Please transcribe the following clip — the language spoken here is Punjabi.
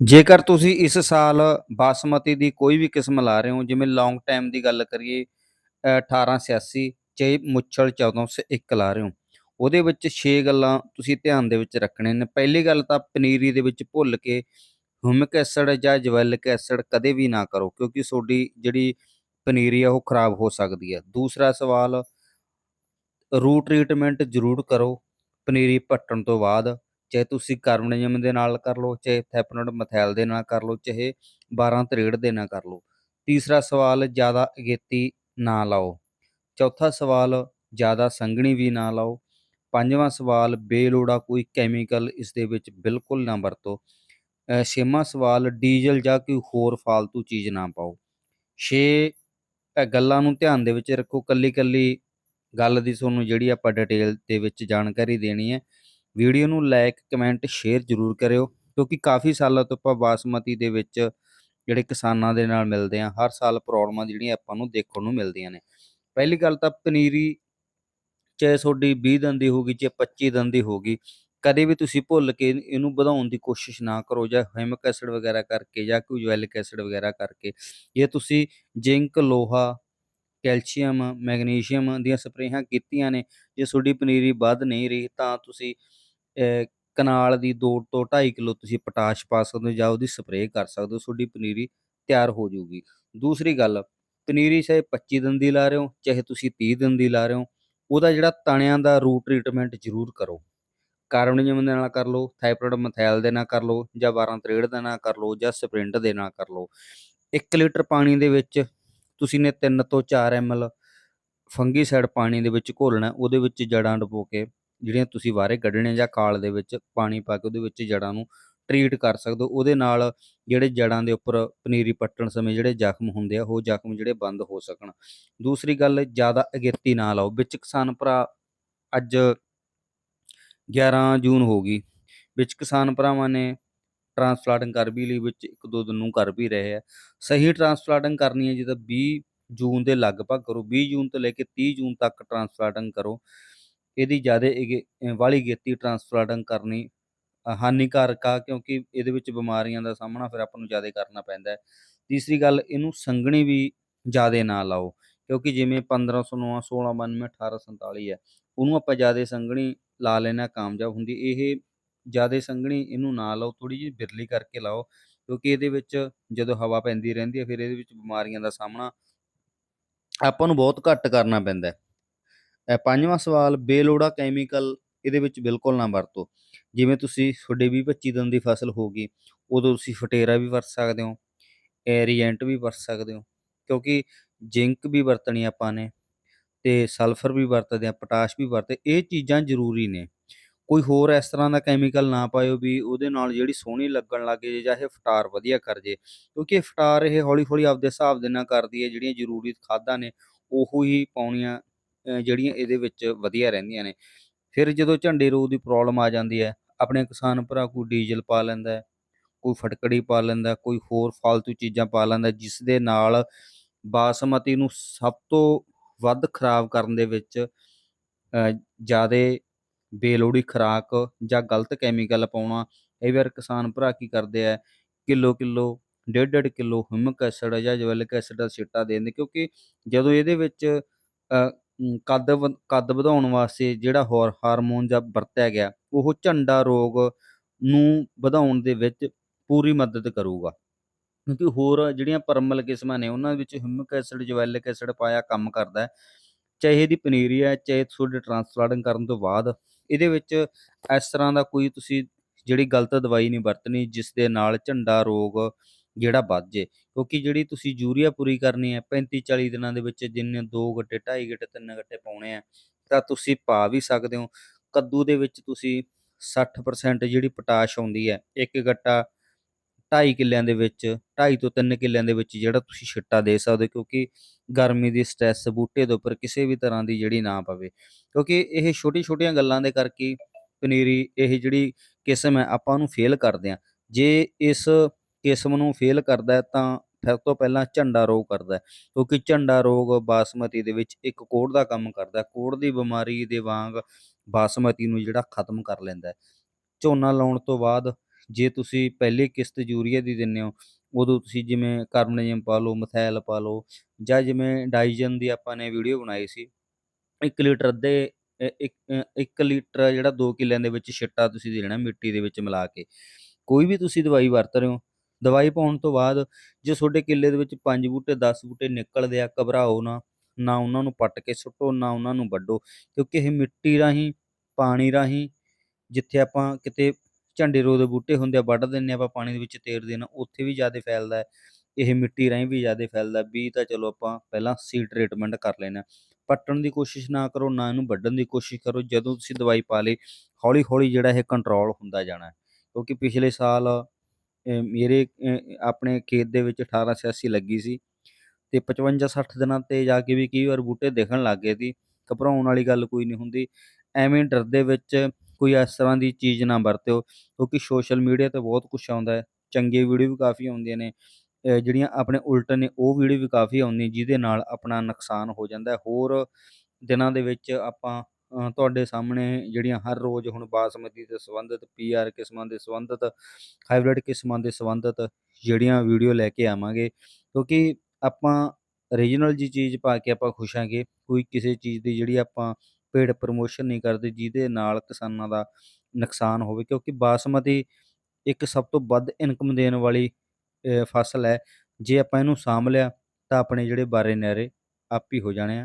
ਜੇਕਰ ਤੁਸੀਂ ਇਸ ਸਾਲ ਬਾਸਮਤੀ ਦੀ ਕੋਈ ਵੀ ਕਿਸਮ ਲਾ ਰਹੇ ਹੋ ਜਿਵੇਂ ਲੌਂਗ ਟਾਈਮ ਦੀ ਗੱਲ ਕਰੀਏ ਅ, 1886 ਚਾਹੇ ਮੁੱਛਲ 1401 ਲਾ ਰਹੇ ਹੋ ਉਹਦੇ ਵਿੱਚ 6 ਗੱਲਾਂ ਤੁਸੀਂ ਧਿਆਨ ਦੇ ਵਿੱਚ ਰੱਖਣੇ ਨੇ। ਪਹਿਲੀ ਗੱਲ ਤਾਂ ਪਨੀਰੀ ਦੇ ਵਿੱਚ ਭੁੱਲ ਕੇ ਹਿਊਮਿਕ ਐਸਿਡ ਜਾਂ ਜਵੈਲਿਕ ਐਸਿਡ ਕਦੇ ਵੀ ਨਾ ਕਰੋ ਕਿਉਂਕਿ ਤੁਹਾਡੀ ਜਿਹੜੀ ਪਨੀਰੀ ਆ ਉਹ ਖਰਾਬ ਹੋ ਸਕਦੀ ਹੈ ਦੂਸਰਾ ਸਵਾਲ ਰੂਟ ਟ੍ਰੀਟਮੈਂਟ ਜ਼ਰੂਰ ਕਰੋ ਪਨੀਰੀ ਪੱਟਣ ਤੋਂ ਬਾਅਦ। ਚਾਹੇ ਤੁਸੀਂ ਕਾਰਬਨਜਮ ਦੇ ਨਾਲ ਕਰ ਲਓ, ਚਾਹੇ ਥੈਪਨੋਡ ਮਥੈਲ ਦੇ ਨਾਲ ਕਰ ਲਓ, ਚਾਹੇ 12 ਤਰੇੜ ਦੇ ਨਾਲ ਕਰ ਲਓ। ਤੀਸਰਾ ਸਵਾਲ, ਜ਼ਿਆਦਾ ਅਗੇਤੀ ਨਾ ਲਾਓ। ਚੌਥਾ ਸਵਾਲ, ਜ਼ਿਆਦਾ ਸੰਘਣੀ ਵੀ ਨਾ ਲਾਓ। ਪੰਜਵਾਂ ਸਵਾਲ, ਬੇਲੋੜਾ ਕੋਈ ਕੈਮੀਕਲ ਇਸ ਦੇ ਵਿੱਚ ਬਿਲਕੁਲ ਨਾ ਵਰਤੋ। ਛੇਵਾਂ ਸਵਾਲ, ਡੀਜ਼ਲ ਜਾਂ ਕੋਈ ਹੋਰ ਫਾਲਤੂ ਚੀਜ਼ ਨਾ ਪਾਓ। ਛੇ ਗੱਲਾਂ ਨੂੰ ਧਿਆਨ ਦੇ ਵਿੱਚ ਰੱਖੋ। ਕੱਲੀ ਕੱਲੀ ਗੱਲ ਦੀ ਤੁਹਾਨੂੰ ਜਿਹੜੀ ਆਪਾਂ ਡਿਟੇਲ ਦੇ ਵਿੱਚ ਜਾਣਕਾਰੀ ਦੇਣੀ ਹੈ ਵੀਡੀਓ ਨੂੰ ਲਾਈਕ ਕਮੈਂਟ ਸ਼ੇਅਰ ਜ਼ਰੂਰ ਕਰਿਓ, ਕਿਉਂਕਿ ਕਾਫੀ ਸਾਲਾਂ ਤੋਂ ਆਪਾਂ ਬਾਸਮਤੀ ਦੇ ਵਿੱਚ ਜਿਹੜੇ ਕਿਸਾਨਾਂ ਦੇ ਨਾਲ ਮਿਲਦੇ ਆ ਹਰ ਸਾਲ ਪ੍ਰੋਬਲਮਾਂ ਜਿਹੜੀਆਂ ਆਪਾਂ ਨੂੰ ਦੇਖਣ ਨੂੰ ਮਿਲਦੀਆਂ ਨੇ। ਪਹਿਲੀ ਗੱਲ ਤਾਂ ਪਨੀਰੀ ਚਾਹੇ ਤੁਹਾਡੀ 20 ਦਿਨ ਦੀ ਹੋਗੀ ਚਾਹੇ 25 ਦਿਨ ਦੀ ਹੋਗੀ ਕਦੇ ਵੀ ਤੁਸੀਂ ਭੁੱਲ ਕੇ ਇਹਨੂੰ ਵਧਾਉਣ ਦੀ ਕੋਸ਼ਿਸ਼ ਨਾ ਕਰੋ, ਜਾਂ ਹਿਮਿਕ ਐਸਿਡ ਵਗੈਰਾ ਕਰਕੇ, ਜਾਂ ਕੋਈ ਜਵੈਲਿਕ ਐਸਿਡ ਵਗੈਰਾ ਕਰਕੇ। ਜੇ ਤੁਸੀਂ ਜ਼ਿੰਕ, ਲੋਹਾ, ਕੈਲਸ਼ੀਅਮ, ਮੈਗਨੀਸ਼ੀਅਮ ਦੀਆਂ ਸਪਰੇਹਾਂ ਕੀਤੀਆਂ ਨੇ, ਜੇ ਤੁਹਾਡੀ ਪਨੀਰੀ ਵੱਧ ਨਹੀਂ ਰਹੀ, ਤਾਂ ਤੁਸੀਂ ਅਹ, ਕਨਾਲ ਦੀ 2 ਤੋਂ 2.5 ਕਿੱਲੋ ਤੁਸੀਂ ਪੋਟਾਸ਼ ਪਾ ਸਕਦੇ ਹੋ ਜਾਂ ਉਹਦੀ ਸਪਰੇਅ ਕਰ ਸਕਦੇ ਹੋ ਤੁਹਾਡੀ ਪਨੀਰੀ ਤਿਆਰ ਹੋ ਜਾਊਗੀ। ਦੂਸਰੀ ਗੱਲ ਪਨੀਰੀ ਚਾਹੇ 25 ਦਿਨ ਦੀ ਲਾ ਰਹੇ ਹੋ ਚਾਹੇ ਤੁਸੀਂ 30 ਦਿਨ ਦੀ ਲਾ ਰਹੇ ਹੋ ਉਹਦਾ ਜਿਹੜਾ ਤਣਿਆਂ ਦਾ ਰੂਟ ਟ੍ਰੀਟਮੈਂਟ ਜ਼ਰੂਰ ਕਰੋ। ਕਾਰਬਨਜਮ ਦੇ ਨਾਲ ਕਰ ਲਓ ਥਾਈਪਰੋਡ ਮਥੈਲ ਦੇ ਨਾਲ ਕਰ ਲਓ ਜਾਂ 12 ਤਰੇੜ ਦੇ ਨਾਲ ਕਰ ਲਓ ਜਾਂ ਸਪਰਿੰਟ ਦੇ ਨਾਲ ਕਰ ਲਓ। 1 ਲੀਟਰ ਪਾਣੀ ਦੇ ਵਿੱਚ ਤੁਸੀਂ ਨੇ 3 ਤੋਂ 4 ml ਫੰਗੀਸਾਈਡ ਪਾਣੀ ਦੇ ਵਿੱਚ ਘੋਲਣਾ ਉਹਦੇ ਵਿੱਚ ਜੜ੍ਹਾਂ ਡੁਬੋ ਕੇ ਜਿਹੜੀਆਂ ਤੁਸੀਂ ਬਾਹਰੇ ਕੱਢਣੇ ਜਾਂ ਕਾਲ ਦੇ ਵਿੱਚ ਪਾਣੀ ਪਾ ਕੇ ਉਹਦੇ ਵਿੱਚ ਜੜ੍ਹਾਂ ਨੂੰ ਟਰੀਟ ਕਰ ਸਕਦੇ ਹੋ, ਉਹਦੇ ਨਾਲ ਜਿਹੜੇ ਜੜ੍ਹਾਂ ਦੇ ਉੱਪਰ ਪਨੀਰੀ ਪੱਟਣ ਸਮੇਂ ਜਿਹੜੇ ਜ਼ਖਮ ਹੁੰਦੇ ਆ, ਉਹ ਜ਼ਖਮ ਜਿਹੜੇ ਬੰਦ ਹੋ ਸਕਣ। ਦੂਸਰੀ ਗੱਲ, ਜ਼ਿਆਦਾ ਅਗੇਤੀ ਨਾ ਲਾਓ। ਵਿੱਚ ਕਿਸਾਨ ਭਰਾ ਅੱਜ 11 ਜੂਨ ਹੋ ਗਈ। ਵਿੱਚ ਕਿਸਾਨ ਭਰਾਵਾਂ ਨੇ ਟਰਾਂਸਪਲਾਂਟਿੰਗ ਕਰ ਵੀ ਲਈ, ਵਿੱਚ ਇੱਕ ਦੋ ਦਿਨ ਨੂੰ ਕਰ ਵੀ ਰਹੇ ਆ। ਸਹੀ ਟਰਾਂਸਪਲਾਂਟਿੰਗ ਕਰਨੀ ਹੈ, ਜਿੱਦਾਂ 20 ਜੂਨ ਦੇ ਲਗਭਗ ਕਰੋ। 20 ਜੂਨ ਤੋਂ ਲੈ ਕੇ 30 ਜੂਨ ਤੱਕ ਟਰਾਂਸਪਲਾਂਟਿੰਗ ਕਰੋ। ਇਹਦੀ ਜ਼ਿਆਦਾ ਵਾਲੀ ਗੇਤੀ ਟਰਾਂਸਪਲਾਂਟਿੰਗ ਕਰਨੀ ਹਾਨੀਕਾਰਕ ਆ, ਕਿਉਂਕਿ ਇਹਦੇ ਵਿੱਚ ਬਿਮਾਰੀਆਂ ਦਾ ਸਾਹਮਣਾ ਫਿਰ ਆਪਾਂ ਨੂੰ ਜ਼ਿਆਦਾ ਕਰਨਾ ਪੈਂਦਾ ਹੈ। ਤੀਸਰੀ ਗੱਲ, ਇਹਨੂੰ ਸੰਘਣੀ ਵੀ ਜ਼ਿਆਦਾ ਨਾ ਲਾਓ, ਕਿਉਂਕਿ ਜਿਵੇਂ 1509 1692 1847 ਹੈ, ਉਹਨੂੰ ਆਪਾਂ ਜ਼ਿਆਦਾ ਸੰਘਣੀ ਲਾ ਲੈਣਾ ਕਾਮਯਾਬ ਹੁੰਦੀ ਇਹ ਜ਼ਿਆਦਾ ਸੰਘਣੀ ਇਹਨੂੰ ਨਾ ਲਾਓ ਥੋੜੀ ਜਿਹੀ ਬਿਰਲੀ ਕਰਕੇ ਲਾਓ, ਕਿਉਂਕਿ ਇਹਦੇ ਵਿੱਚ ਜਦੋਂ ਹਵਾ ਪੈਂਦੀ ਰਹਿੰਦੀ ਹੈ, ਫਿਰ ਇਹਦੇ ਵਿੱਚ ਬਿਮਾਰੀਆਂ ਦਾ ਸਾਹਮਣਾ ਆਪਾਂ ਨੂੰ ਬਹੁਤ ਘੱਟ ਕਰਨਾ ਪੈਂਦਾ ਅ, ਪੰਜਵਾਂ ਸਵਾਲ ਬੇਲੋੜਾ ਕੈਮੀਕਲ ਇਹਦੇ ਵਿੱਚ ਬਿਲਕੁਲ ਨਾ ਵਰਤੋ। ਜਿਵੇਂ ਤੁਸੀਂ ਤੁਹਾਡੇ 20 25 ਦਿਨ ਦੀ ਫਸਲ ਹੋ ਗਈ ਉਦੋਂ ਤੁਸੀਂ ਫਟੇਰਾ ਵੀ ਵਰਤ ਸਕਦੇ ਹੋ ਏਰੀਐਂਟ ਵੀ ਵਰਤ ਸਕਦੇ ਹੋ ਕਿਉਂਕਿ ਜ਼ਿੰਕ ਵੀ ਵਰਤਣੀ ਆਪਾਂ ਨੇ ਤੇ ਸਲਫਰ ਵੀ ਵਰਤਦੇ ਆ ਪੋਟਾਸ਼ ਵੀ ਵਰਤਦੇ ਇਹ ਚੀਜ਼ਾਂ ਜ਼ਰੂਰੀ ਨੇ। ਕੋਈ ਹੋਰ ਇਸ ਤਰ੍ਹਾਂ ਦਾ ਕੈਮੀਕਲ ਨਾ ਪਾਇਓ ਵੀ ਉਹਦੇ ਨਾਲ ਜਿਹੜੀ ਸੋਹਣੀ ਲੱਗਣ ਲੱਗ ਜੇ ਜਾਂ ਇਹ ਫਟਾਰ ਵਧੀਆ ਕਰ ਜੇ ਕਿਉਂਕਿ ਇਹ ਫਟਾਰ ਇਹ ਹੌਲੀ ਹੌਲੀ ਆਪਦੇ ਹਿਸਾਬ ਦੇ ਨਾਲ ਕਰਦੀ ਹੈ ਜਿਹੜੀਆਂ ਜ਼ਰੂਰੀ ਖਾਦਾਂ ਨੇ ਉਹੋ ਹੀ ਪਾਉਣੀਆਂ ਜਿਹੜੀਆਂ ਇਹਦੇ ਵਿੱਚ ਵਧੀਆ ਰਹਿੰਦੀਆਂ ਨੇ। ਫਿਰ ਜਦੋਂ ਝੰਡੇ ਰੋਗ ਦੀ ਪ੍ਰੋਬਲਮ ਆ ਜਾਂਦੀ ਹੈ, ਆਪਣੇ ਕਿਸਾਨ ਭਰਾ ਕੋਈ ਡੀਜ਼ਲ ਪਾ ਲੈਂਦਾ ਕੋਈ ਫਟਕੜੀ ਪਾ ਲੈਂਦਾ ਕੋਈ ਹੋਰ ਫालतू ਚੀਜ਼ਾਂ ਪਾ ਲੈਂਦਾ ਜਿਸ ਦੇ ਨਾਲ ਬਾਸਮਤੀ ਨੂੰ ਸਭ ਤੋਂ ਵੱਧ ਖਰਾਬ ਕਰਨ ਦੇ ਵਿੱਚ ਜ਼ਿਆਦਾ ਬੇਲੋੜੀ ਖੁਰਾਕ ਜਾਂ ਗਲਤ ਕੈਮੀਕਲ ਪਾਉਣਾ ਇਹ ਵਾਰ ਕਿਸਾਨ ਭਰਾ ਕੀ ਕਰਦੇ ਆ ਕਿਲੋ ਕਿਲੋ, ਡੇਢ ਡੇਢ ਕਿਲੋ ਹਿਊਮਿਕ ਐਸਿਡ ਜਾਂ ਜਵੈਲਿਕ ਐਸਿਡ ਦਾ ਛਿੱਟਾ ਦੇ ਕਿਉਂਕਿ ਜਦੋਂ ਇਹਦੇ ਵਿੱਚ ਅ, ਕੱਦ ਵ- ਕੱਦ ਵਧਾਉਣ ਵਾਸਤੇ ਜਿਹੜਾ ਹੋਰ ਹਾਰਮੋਨ ਜਾਂ ਵਰਤਿਆ ਗਿਆ ਉਹ ਝੰਡਾ ਰੋਗ ਨੂੰ ਵਧਾਉਣ ਦੇ ਵਿੱਚ ਪੂਰੀ ਮਦਦ ਕਰੂਗਾ। ਕਿਉਂਕਿ ਹੋਰ ਜਿਹੜੀਆਂ ਪਰਮਲ ਕਿਸਮਾਂ ਨੇ ਉਹਨਾਂ ਵਿੱਚ ਹਿਊਮਿਕ ਐਸਿਡ ਜਵੈਲਿਕ ਐਸਿਡ ਪਾਇਆ ਕੰਮ ਕਰਦਾ ਹੈ। ਚਾਹੇ ਇਹਦੀ ਪਨੀਰੀ ਹੈ ਚਾਹੇ ਤੁਹਾਡੇ ਟਰਾਂਸਪਲਾਂਟਿੰਗ ਕਰਨ ਤੋਂ ਬਾਅਦ ਇਹਦੇ ਵਿੱਚ ਇਸ ਤਰ੍ਹਾਂ ਦਾ ਕੋਈ ਤੁਸੀਂ ਜਿਹੜੀ ਗਲਤ ਦਵਾਈ ਨਹੀਂ ਵਰਤਣੀ ਜਿਸ ਦੇ ਨਾਲ ਝੰਡਾ ਰੋਗ ਜਿਹੜਾ ਵੱਧ ਜੇ। ਕਿਉਂਕਿ ਜਿਹੜੀ ਤੁਸੀਂ ਯੂਰੀਆ ਪੂਰੀ ਕਰਨੀ ਹੈ 35 40 ਦਿਨਾਂ ਦੇ ਵਿੱਚ ਜਿੰਨੇ 2 ਗੱਟੇ 2.5 ਗੱਟੇ 3 ਗੱਟੇ ਪਾਉਣੇ ਆ, ਤਾਂ ਤੁਸੀਂ ਪਾ ਵੀ ਸਕਦੇ ਹੋ। ਕੱਦੂ ਦੇ ਵਿੱਚ ਤੁਸੀਂ 60% ਜਿਹੜੀ ਪੋਟਾਸ਼ ਆਉਂਦੀ ਹੈ, ਇੱਕ ਗੱਟਾ 2.5 ਕਿੱਲਿਆਂ ਦੇ ਵਿੱਚ 2.5 ਤੋਂ 3 ਕਿੱਲਿਆਂ ਦੇ ਵਿੱਚ ਜਿਹੜਾ ਤੁਸੀਂ ਛਿੱਟਾ ਦੇ ਸਕਦੇ ਹੋ, ਕਿਉਂਕਿ ਗਰਮੀ ਦੀ ਸਟ੍ਰੈਸ ਬੂਟੇ ਦੇ ਉੱਪਰ ਕਿਸੇ ਵੀ ਤਰ੍ਹਾਂ ਦੀ ਜਿਹੜੀ ਨਾ ਪਵੇ। ਕਿਉਂਕਿ ਇਹ ਛੋਟੀ ਛੋਟੀਆਂ ਗੱਲਾਂ ਦੇ ਕਰਕੇ ਪਨੀਰੀ, ਇਹ ਜਿਹੜੀ ਕਿਸਮ ਹੈ, ਆਪਾਂ ਉਹਨੂੰ ਫੇਲ ਕਰਦੇ ਹਾਂ। ਜੇ ਇਸ ਕਿਸਮ ਨੂੰ ਫੇਲ ਕਰਦਾ ਹੈ, ਤਾਂ ਸਭ ਤੋਂ ਪਹਿਲਾਂ ਝੰਡਾ ਰੋਗ ਕਰਦਾ ਹੈ, ਕਿਉਂਕਿ ਝੰਡਾ ਰੋਗ ਬਾਸਮਤੀ ਦੇ ਵਿੱਚ ਇੱਕ ਕੋੜ ਦਾ ਕੰਮ ਕਰਦਾ ਹੈ, ਕੋੜ ਦੀ ਬਿਮਾਰੀ ਦੇ ਵਾਂਗ ਬਾਸਮਤੀ ਨੂੰ ਜਿਹੜਾ ਖਤਮ ਕਰ ਲੈਂਦਾ ਹੈ। ਝੋਨਾ ਲਾਉਣ ਤੋਂ ਬਾਅਦ ਜੇ ਤੁਸੀਂ ਪਹਿਲੀ ਕਿਸ਼ਤ ਯੂਰੀਆ ਦੀ ਦਿੰਦੇ ਹੋ, ਉਦੋਂ ਤੁਸੀਂ ਜਿਵੇਂ ਕਾਰਬਨੇਜਮ ਪਾ ਲਓ ਮਥੈਲ ਪਾ ਲਓ, ਜਾਂ ਜਿਵੇਂ ਡਾਈਜਨ ਦੀ ਆਪਾਂ ਨੇ ਵੀਡੀਓ ਬਣਾਈ ਸੀ 1 ਲੀਟਰ ਅੱਧੇ 1 ਲੀਟਰ ਜਿਹੜਾ 2 ਕਿੱਲਿਆਂ ਦੇ ਵਿੱਚ ਛਿੱਟਾ ਤੁਸੀਂ ਦੇਣਾ ਮਿੱਟੀ ਦੇ ਵਿੱਚ ਮਿਲਾ ਕੇ, ਕੋਈ ਵੀ ਤੁਸੀਂ ਦਵਾਈ ਵਰਤ ਰਹੇ ਹੋ ਦਵਾਈ ਪਾਉਣ ਤੋਂ ਬਾਅਦ ਜੇ ਤੁਹਾਡੇ ਕਿੱਲੇ ਦੇ ਵਿੱਚ 5 ਬੂਟੇ 10 ਬੂਟੇ ਨਿਕਲਦੇ ਆ, ਘਬਰਾਓ ਨਾ ਨਾ ਉਹਨਾਂ ਨੂੰ ਪੱਟ ਕੇ ਸੁੱਟੋ, ਨਾ ਉਹਨਾਂ ਨੂੰ ਵੱਢੋ, ਕਿਉਂਕਿ ਇਹ ਮਿੱਟੀ ਰਾਹੀਂ, ਪਾਣੀ ਰਾਹੀਂ ਜਿੱਥੇ ਆਪਾਂ ਕਿਤੇ ਝੰਡੇ ਰੋ ਦੇ ਬੂਟੇ ਹੁੰਦੇ ਆ, ਵੱਢ ਦਿੰਨੇ ਆਪਾਂ ਪਾਣੀ ਦੇ ਵਿੱਚ ਤੇਰ ਦੇਣਾ, ਉੱਥੇ ਵੀ ਜ਼ਿਆਦਾ ਫੈਲਦਾ ਹੈ। ਇਹ ਮਿੱਟੀ ਰਾਹੀਂ ਵੀ ਜ਼ਿਆਦਾ ਫੈਲਦਾ ਵੀ ਤਾਂ ਚਲੋ ਆਪਾਂ ਪਹਿਲਾਂ ਸੀ ਟ੍ਰੀਟਮੈਂਟ ਕਰ ਲੈਣਾ ਪੱਟਣ ਦੀ ਕੋਸ਼ਿਸ਼ ਨਾ ਕਰੋ, ਨਾ ਇਹਨੂੰ ਵੱਢਣ ਦੀ ਕੋਸ਼ਿਸ਼ ਕਰੋ। ਜਦੋਂ ਤੁਸੀਂ ਦਵਾਈ ਪਾ ਲਈ ਹੌਲੀ ਹੌਲੀ ਜਿਹੜਾ ਇਹ ਕੰਟਰੋਲ ਹੁੰਦਾ ਜਾਣਾ ਕਿਉਂਕਿ ਪਿਛਲੇ ਸਾਲ ਮੇਰੇ ਆਪਣੇ ਖੇਤ ਦੇ ਵਿੱਚ 1886 ਲੱਗੀ ਸੀ ਤੇ 55 60 ਦਿਨਾਂ ਤੇ ਜਾ ਕੇ ਵੀ ਕਈ ਵਾਰ ਬੂਟੇ ਦਿਖਣ ਲੱਗ ਗਏ ਸੀ, ਘਬਰਾਉਣ ਵਾਲੀ ਗੱਲ ਕੋਈ ਨਹੀਂ ਹੁੰਦੀ, ਐਵੇਂ ਡਰਦੇ ਵਿੱਚ ਕੋਈ ਇਸ ਤਰ੍ਹਾਂ ਦੀ ਚੀਜ਼ ਨਾ ਵਰਤਿਓ, ਕਿਉਂਕਿ ਸੋਸ਼ਲ ਮੀਡੀਆ ਤੇ ਬਹੁਤ ਕੁਛ ਆਉਂਦਾ ਹੈ, ਚੰਗੇ ਵੀਡੀਓ ਵੀ ਕਾਫੀ ਆਉਂਦੀਆਂ ਨੇ ਜਿਹੜੀਆਂ ਆਪਣੇ ਉਲਟ ਨੇ ਉਹ ਵੀਡੀਓ ਵੀ ਕਾਫੀ ਆਉਂਦੀਆਂ ਜਿਹਦੇ ਨਾਲ ਆਪਣਾ ਨੁਕਸਾਨ ਹੋ ਜਾਂਦਾ ਹੋਰ ਦਿਨਾਂ ਦੇ ਵਿੱਚ ਆਪਾਂ ਤੁਹਾਡੇ ਸਾਹਮਣੇ ਜਿਹੜੀਆਂ ਹਰ ਰੋਜ਼ ਹੁਣ ਬਾਸਮਤੀ ਦੇ ਸੰਬੰਧਿਤ ਪੀਆਰ ਕਿਸਮਾਂ ਦੇ ਸੰਬੰਧਿਤ ਹਾਈਬ੍ਰਿਡ ਕਿਸਮਾਂ ਦੇ ਸੰਬੰਧਿਤ ਜਿਹੜੀਆਂ ਵੀਡੀਓ ਲੈ ਕੇ ਆਵਾਂਗੇ। ਕਿਉਂਕਿ ਆਪਾਂ ਰੀਜਨਲ ਜੀ ਚੀਜ਼ ਪਾ ਕੇ ਆਪਾਂ ਖੁਸ਼ ਆਂਗੇ ਕੋਈ ਕਿਸੇ ਚੀਜ਼ ਦੀ ਜਿਹੜੀ ਆਪਾਂ ਪੇਡ ਪ੍ਰਮੋਸ਼ਨ ਨਹੀਂ ਕਰਦੇ, ਜਿਹਦੇ ਨਾਲ ਕਿਸਾਨਾਂ ਦਾ ਨੁਕਸਾਨ ਹੋਵੇ। ਕਿਉਂਕਿ ਬਾਸਮਤੀ ਇੱਕ ਸਭ ਤੋਂ ਵੱਧ ਇਨਕਮ ਦੇਣ ਵਾਲੀ ਫਸਲ ਹੈ। ਜੇ ਆਪਾਂ ਇਹਨੂੰ ਸਾਂਭ ਲਿਆ, ਤਾਂ ਆਪਣੇ ਜਿਹੜੇ ਬਾਰੇ ਨਹਿਰੇ ਆਪ ਹੀ ਹੋ ਜਾਣੇ ਆ।